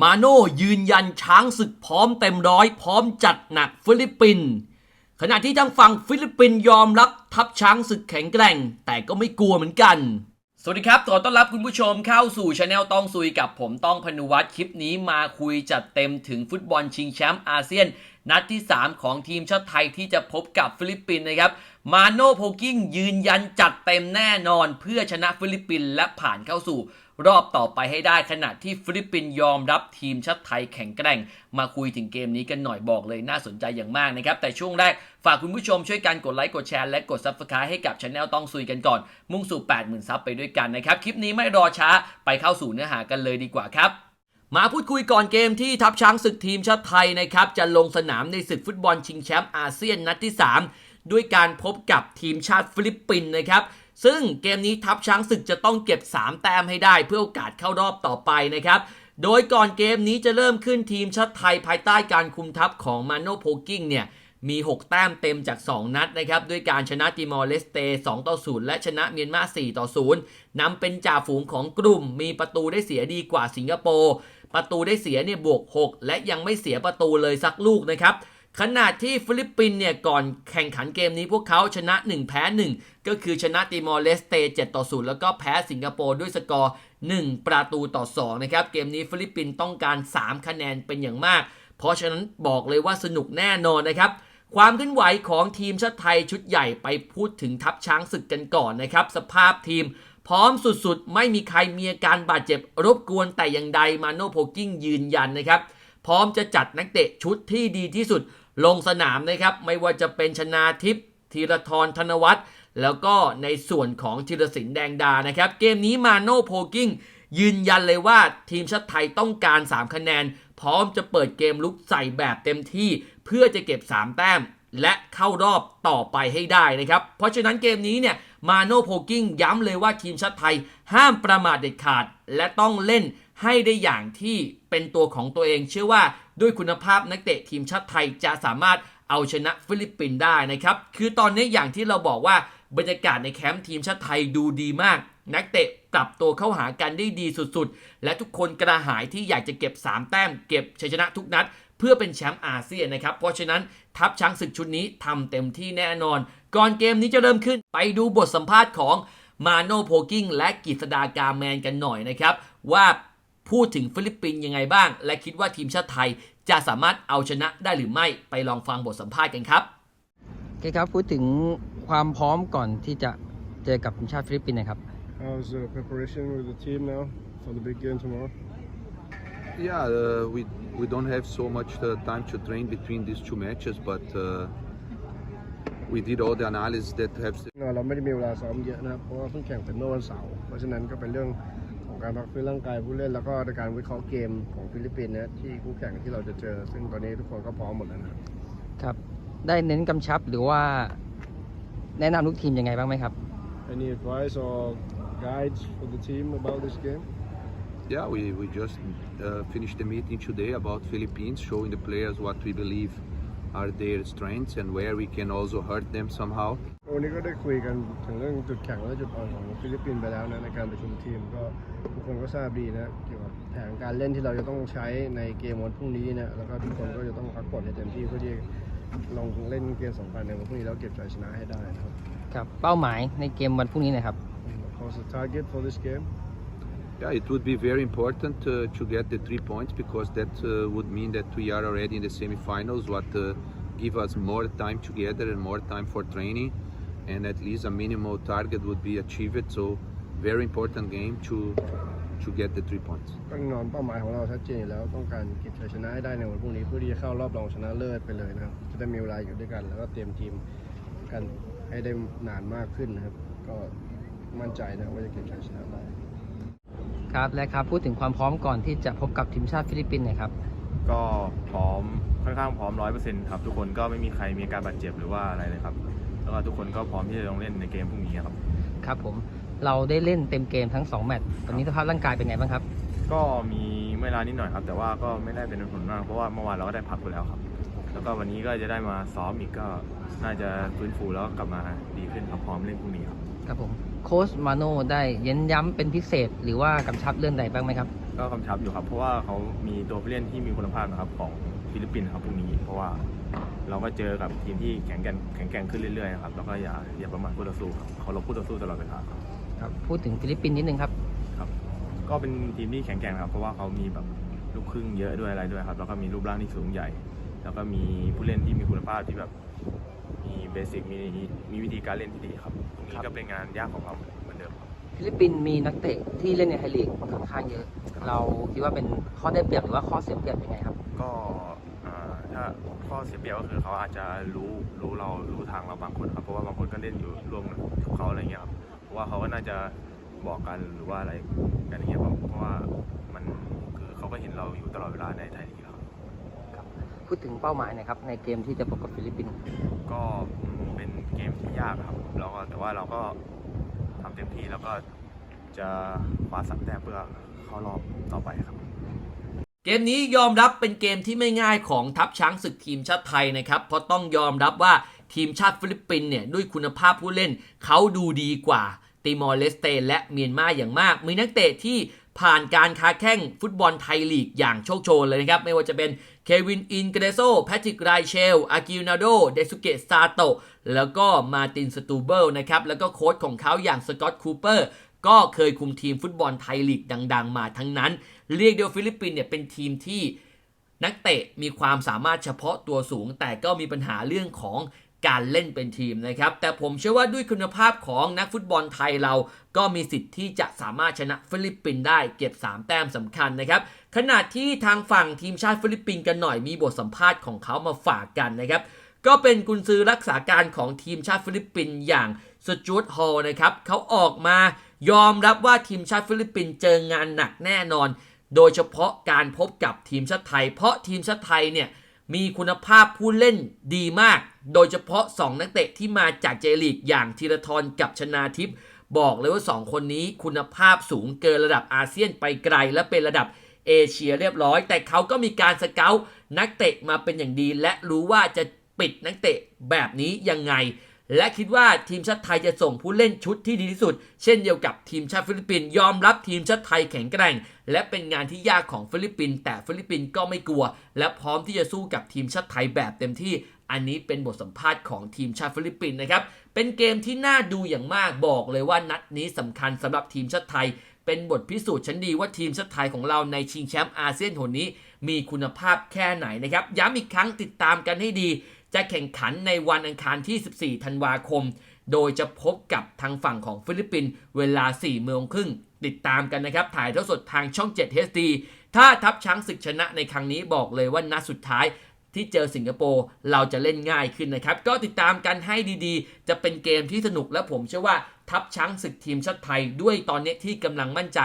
มาโน่ยืนยันช้างศึกพร้อมเต็มร้อย พร้อมจัดหนักฟิลิปปินส์ขณะที่ทางฝั่งฟิลิปปินส์ยอมรับทัพช้างศึกแข็งแกร่ง แต่ก็ไม่กลัวเหมือนกัน สวัสดีครับ ขอต้อนรับคุณผู้ชมเข้าสู่ช anel ต้องซุยกับผมต้องพนุวัฒน์คลิปนี้มาคุยจัดเต็มถึงฟุตบอลชิงแชมป์อาเซียน นัดที่ 3 ของทีมชาติไทยที่จะพบกับฟิลิปปินส์นะครับ มาโน่โพกิ้งยืนยันจัดเต็มแน่นอน เพื่อชนะฟิลิปปินส์และผ่านเข้าสู่ รอบต่อไปให้ได้ขณะที่ฟิลิปปินส์ยอมรับทีมชาติไทยแข็งแกร่ง มาคุยถึงเกมนี้กันหน่อยบอกเลยน่าสนใจอย่างมากนะครับ แต่ช่วงแรก ฝากคุณผู้ชมช่วยกันกดไลค์กดแชร์และกด Subscribe ให้กับช anel ต้องซุยกันก่อน มุ่งสู่ 80,000 ซับไปด้วยกันนะครับ คลิปนี้ไม่รอช้าไปเข้าสู่เนื้อหากันเลยดีกว่าครับมาพูดคุยก่อนเกมที่ทัพช้างศึกทีมชาติไทยนะครับจะลงสนามในศึกฟุตบอลชิงแชมป์อาเซียนนัดที่ 3 ด้วยการพบกับทีมชาติฟิลิปปินส์นะครับ ซึ่งเกมนี้ทัพช้างศึกจะต้องเก็บ 3 แต้มให้ได้เพื่อโอกาสเข้ารอบต่อไปนะครับ โดยก่อนเกมนี้จะเริ่มขึ้นทีมชาติไทยภายใต้การคุมทัพของมาโนโพกิ้งเนี่ยมี 6 แต้มเต็มจาก 2 นัดนะครับ ด้วยการชนะติมอร์เลสเต2ต่อ0และชนะเมียนมา4ต่อ0นำเป็นจ่าฝูงของกลุ่ม มีประตูได้เสียดีกว่าสิงคโปร์ ประตูได้เสียเนี่ยบวก 6 และยังไม่เสียประตูเลยสักลูกนะครับ ขณะที่ฟิลิปปินส์เนี่ยก่อนแข่งขันเกมนี้พวกเขาชนะ 1 แพ้ 1 ก็คือชนะติมอร์เลสเต7ต่อ0แล้วก็แพ้สิงคโปร์ด้วยสกอร์ 1 ประตูต่อ2นะครับเกมนี้ฟิลิปปินส์ต้องการ 3 คะแนนเป็นอย่างมาก เพราะฉะนั้นบอกเลยว่าสนุกแน่นอนนะครับความเคลื่อนไหวของทีมชาติไทยชุดใหญ่ไปพูดถึงทัพช้างศึกกันก่อนนะครับสภาพทีมพร้อมสุดๆ ไม่มีใครมีอาการบาดเจ็บรบกวนแต่อย่างใดมาโนโพกิ้งยืนยันนะครับ พร้อมจะจัดนักเตะชุดที่ดีที่สุด ลงสนามนะครับไม่ว่าจะเป็นชนาทิพย์ธีรทรธนวัฒน์แล้วก็ในส่วนของธีรศิลป์แดงดานะครับ เกมนี้มาโนโพกิ้งยืนยันเลยว่าทีมชาติไทยต้องการ 3 คะแนน พร้อมจะเปิดเกมลุกใส่แบบเต็มที่ เพื่อจะเก็บ 3 แต้ม และเข้ารอบต่อไปให้ได้นะครับ เพราะฉะนั้นเกมนี้เนี่ยมาโนโพกิ้งย้ำเลยว่าทีมชาติไทยห้ามประมาทเด็ดขาด และต้องเล่นให้ได้อย่างที่เป็นตัวของตัวเอง เชื่อว่า ด้วยคุณภาพนักเตะทีมชาติไทยจะสามารถเอาชนะฟิลิปปินส์ได้นะครับ คือตอนนี้อย่างที่เราบอกว่าบรรยากาศในแคมป์ทีมชาติไทยดูดีมาก นักเตะปรับตัวเข้าหากันได้ดีสุดๆ และทุกคนกระหายที่อยากจะเก็บ 3 แต้มเก็บชัยชนะทุกนัด เพื่อเป็นแชมป์อาเซียนนะครับ เพราะฉะนั้นทัพช้างศึกชุดนี้ทำเต็มที่แน่นอน ก่อนเกมนี้จะเริ่มขึ้น ไปดูบทสัมภาษณ์ของมาโนโพกิ้งและกิษดากาแมนกันหน่อยนะครับ ว่า พูดถึงฟิลิปปินส์ยังไงบ้าง และคิดว่าทีมชาติไทยจะสามารถเอาชนะได้หรือไม่ไปลองฟังบทสัมภาษณ์กันครับโอเคครับพูดถึงความพร้อมก่อนที่จะเจอกับทีมชาติฟิลิปปินส์นะครับ How's uh, preparation with the team now for the big game tomorrow? Yeah, uh, we we don't have so much uh, time to train between these two matches, but uh, we did all the analysis that have เราไม่ได้มีเวลาซ้อมเยอะนะครับเพราะว่าเพิ่งแข่งเป็นเมื่อวันเสาร์เพราะฉะนั้นก็เป็นเรื่อง ของการพักฟื้นร่างกายผู้เล่นแล้วก็ในการวิเคราะห์เกมของฟิลิปปินส์นะที่คู่แข่งที่เราจะเจอ ซึ่งตอนนี้ทุกคนก็พร้อมหมดแล้วนะครับครับ ได้เน้นกำชับหรือว่าแนะนำลูกทีมยังไงบ้างไหมครับ Any advice or guides for the team about this game? yeah we we just uh, finished the meeting today about Philippines, showing the players what we believe are their strengths and where we can also hurt them somehow. วันนี้ก็ได้คุยกันถึงเรื่องจุดแข็งและจุดอ่อนของฟิลิปปินส์ไปแล้วนะในการประชุมทีมก็ทุกคนก็ทราบดีนะเกี่ยวกับแผนการเล่นที่เราจะต้องใช้ในเกมวันพรุ่งนี้นะแล้วก็ทุกคนก็จะต้องพักผ่อนให้เต็มที่เพื่อที่ลงเล่นเกมสำคัญในวันพรุ่งนี้แล้วเก็บชัยชนะให้ได้นะครับครับเป้าหมายในเกมวันพรุ่งนี้นะครับ What's the target for this game? Yeah, it would be very important uh, to get the three points because that uh, would mean that we are already in the semifinals, what uh, give us more time together and more time for training, and at least a minimal target would be achieved. So, very important game to to get the three points. ก็แน่นอนเป้าหมายของเราชัดเจนอยู่แล้วต้องการเก็บชัยชนะให้ได้ในวันพรุ่งนี้เพื่อที่จะเข้ารอบรองชนะเลิศไปเลยนะครับจะได้มีเวลาอยู่ด้วยกัน แล้วก็เตรียมทีมกันให้ได้นานมากขึ้นนะครับ ก็มั่นใจนะว่าจะเก็บชัยชนะได้ ครับและครับพูดถึงความพร้อมก่อนที่จะพบกับทีมชาติฟิลิปปินส์หนะครับ ก็พร้อมค่อนข้างพร้อมร้อยเปอร์เซ็นต์ครับทุกคนก็ไม่มีใครมีอาการบาดเจ็บหรือว่าอะไรเลยครับแล้วก็ทุกคนก็พร้อมที่จะลงเล่นในเกมพรุ่งนี้ครับ ครับผมเราได้เล่นเต็มเกมทั้ง 2 แมตช์ตอนนี้สภาพร่างกายเป็นไงบ้างครับ ก็มีเมื่อยล้านิดหน่อยครับ แต่ว่าก็ไม่ได้เป็นผลมากเพราะว่าเมื่อวานเราก็ได้พักไปแล้วครับ แล้วก็วันนี้ก็จะได้มาซ้อมอีกก็น่าจะฟื้นฟูแล้วก็กลับมาดีขึ้นครับพร้อมเล่นพรุ่งนี้ครับ ครับผม โค้ชมาโน่ได้เย้นย้ำเป็นพิเศษ หรือว่ากำชับเรื่องใดบ้างไหมครับ ก็กำชับอยู่ครับ เพราะว่าเขามีตัวผู้เล่นที่มีคุณภาพนะครับของฟิลิปปินส์ครับพรุ่งนี้ เพราะว่าเราก็เจอกับทีมที่แข็งแกร่งแข็งแกร่งขึ้นเรื่อยๆนะครับแล้วก็อย่าอย่าประมาทคู่ต่อสู้ครับเขาเราคู่ต่อสู้ตลอดเวลาครับครับพูดถึงฟิลิปปินส์นิดนึงครับครับ ก็เป็นทีมที่แข็งแกร่งครับ เพราะว่าเขามีแบบลูกครึ่งเยอะด้วยอะไรด้วยครับแล้วก็มีรูปร่างที่สูงใหญ่ แล้วก็มีผู้เล่นที่มีคุณภาพที่แบบมีเบสิกมีมีวิธีการเล่นที่ดีครับตรง นี้ก็เป็นงานยากของเราเหมือนเดิมครับฟิลิปปินส์มีนักเตะที่เล่นในไทยลีกค่อนข้างเยอะ เราคิดว่าเป็นข้อได้เปรียบหรือว่าข้อเสียเปรียบยังไงครับ ก็อ่าถ้าข้อเสียเปรียบก็คือเขาอาจจะรู้รู้เรารู้ทางเราบางคนครับเพราะว่าบางคนก็เล่นอยู่ร่วมกับเขาอะไรเงี้ยครับเพราะว่าเขาก็น่าจะบอกกันหรือว่าอะไรกันอย่างเงี้ยครับเพราะว่ามันคือเขาก็เห็นเราอยู่ตลอดเวลาในไทยลีกครับพูดถึงเป้าหมายหนะครับในเกมที่จะพบกับฟิลิปปินส์ก็อืมเป็นเกม ที่ยากครับแล้วก็แต่ว่าเราก็ทำเต็มที่แล้วก็จะคว้าสักแต้มเพื่อเข้ารอบต่อไปครับ เกมนี้ยอมรับเป็นเกมที่ไม่ง่ายของทัพช้างศึกทีมชาติไทยนะครับ เพราะต้องยอมรับว่าทีมชาติฟิลิปปินส์เนี่ยด้วยคุณภาพผู้เล่นเขาดูดีกว่าติมอร์เลสเตและเมียนมาอย่างมาก มีนักเตะที่ ผ่านการค้าแข่งฟุตบอลไทยลีกอย่างโชคโชนเลยนะครับ ไม่ว่าจะเป็นเควินอินเกเรโซแพทริกไรเชล อากินาโด เดซุเกะซาโตะแล้วก็มาตินสตูเบิลนะครับ แล้วก็โค้ชของเขาอย่างสกอตคูเปอร์ก็เคยคุมทีมฟุตบอลไทยลีกดัง ๆ มาทั้งนั้น เรียกได้ว่าฟิลิปปินเนี่ยเป็นทีมที่นักเตะมีความสามารถเฉพาะตัวสูง แต่ก็มีปัญหาเรื่องของ การเล่นเป็นทีมนะครับ แต่ผมเชื่อว่าด้วยคุณภาพของนักฟุตบอลไทยเราก็มีสิทธิ์ที่จะสามารถชนะฟิลิปปินส์ได้เก็บ 3 แต้มสำคัญนะครับ ขณะที่ทางฝั่งทีมชาติฟิลิปปินส์กันหน่อยมีบทสัมภาษณ์ของเขามาฝากกันนะครับ ก็เป็นกุนซือรักษาการของทีมชาติฟิลิปปินส์อย่างสจูดฮอลนะครับเขาออกมายอมรับว่าทีมชาติฟิลิปปินส์เจองานหนักแน่นอน โดยเฉพาะการพบกับทีมชาติไทย เพราะทีมชาติไทยเนี่ย มีคุณภาพผู้เล่นดีมาก โดยเฉพาะ 2 นักเตะที่มาจากเจลีกอย่างธีรทรกับชนาทิพย์บอกเลยว่า 2 คนนี้คุณภาพสูงเกินระดับอาเซียนไปไกล และเป็นระดับเอเชียเรียบร้อย แต่เขาก็มีการสเกลนักเตะมาเป็นอย่างดี และรู้ว่าจะปิดนักเตะแบบนี้ยังไง และคิดว่าทีมชาติไทยจะส่งผู้เล่นชุดที่ดีที่สุด เช่นเดียวกับทีมชาติฟิลิปปินส์ยอมรับทีมชาติไทยแข็งแกร่ง และเป็นงานที่ยากของฟิลิปปินส์แต่ฟิลิปปินส์ก็ไม่กลัว และพร้อมที่จะสู้กับทีมชาติไทยแบบเต็มที่ อันนี้เป็นบทสัมภาษณ์ของทีมชาติฟิลิปปินส์นะครับเป็นเกมที่น่าดูอย่างมากบอกเลยว่านัดนี้สำคัญสำหรับทีมชาติไทย เป็นบทพิสูจน์ชั้นดีว่าทีมชาติไทยของเราในชิงแชมป์อาเซียนหนนี้ มีคุณภาพแค่ไหนนะครับย้ำอีกครั้งติดตามกันให้ดี จะแข่งขันในวันอังคารที่ 14 ธันวาคม โดยจะพบกับทางฝั่งของฟิลิปปินส์เวลา4โมงครึ่งติดตามกันนะครับ ถ่ายทอดสดทางช่อง 7 HD ถ้าทัพช้างศึกชนะในครั้งนี้บอกเลยว่านัดสุดท้ายที่เจอสิงคโปร์เราจะเล่นง่ายขึ้นนะครับ ก็ติดตามกันให้ดีๆ จะเป็นเกมที่สนุกและผมเชื่อว่าทัพช้างศึกทีมชาติไทย ด้วยตอนนี้ที่กำลังมั่นใจ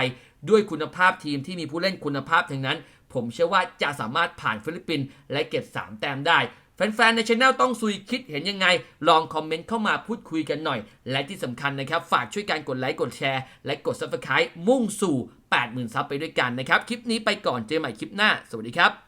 ด้วยคุณภาพทีมที่มีผู้เล่นคุณภาพทั้งนั้น ผมเชื่อว่าจะสามารถผ่านฟิลิปปินส์และเก็บ 3 แต้มได้ แฟนๆ ในช anel ต้องซุยคิดเห็นยังไง ลองคอมเมนต์เข้ามาพูดคุยกันหน่อย และที่สำคัญนะครับ ฝากช่วยกันกดไลค์กดแชร์ และกด Subscribe มุ่งสู่ 80,000 ซับไปด้วยกันนะครับ คลิปนี้ไปก่อนเจอใหม่คลิปหน้า สวัสดีครับ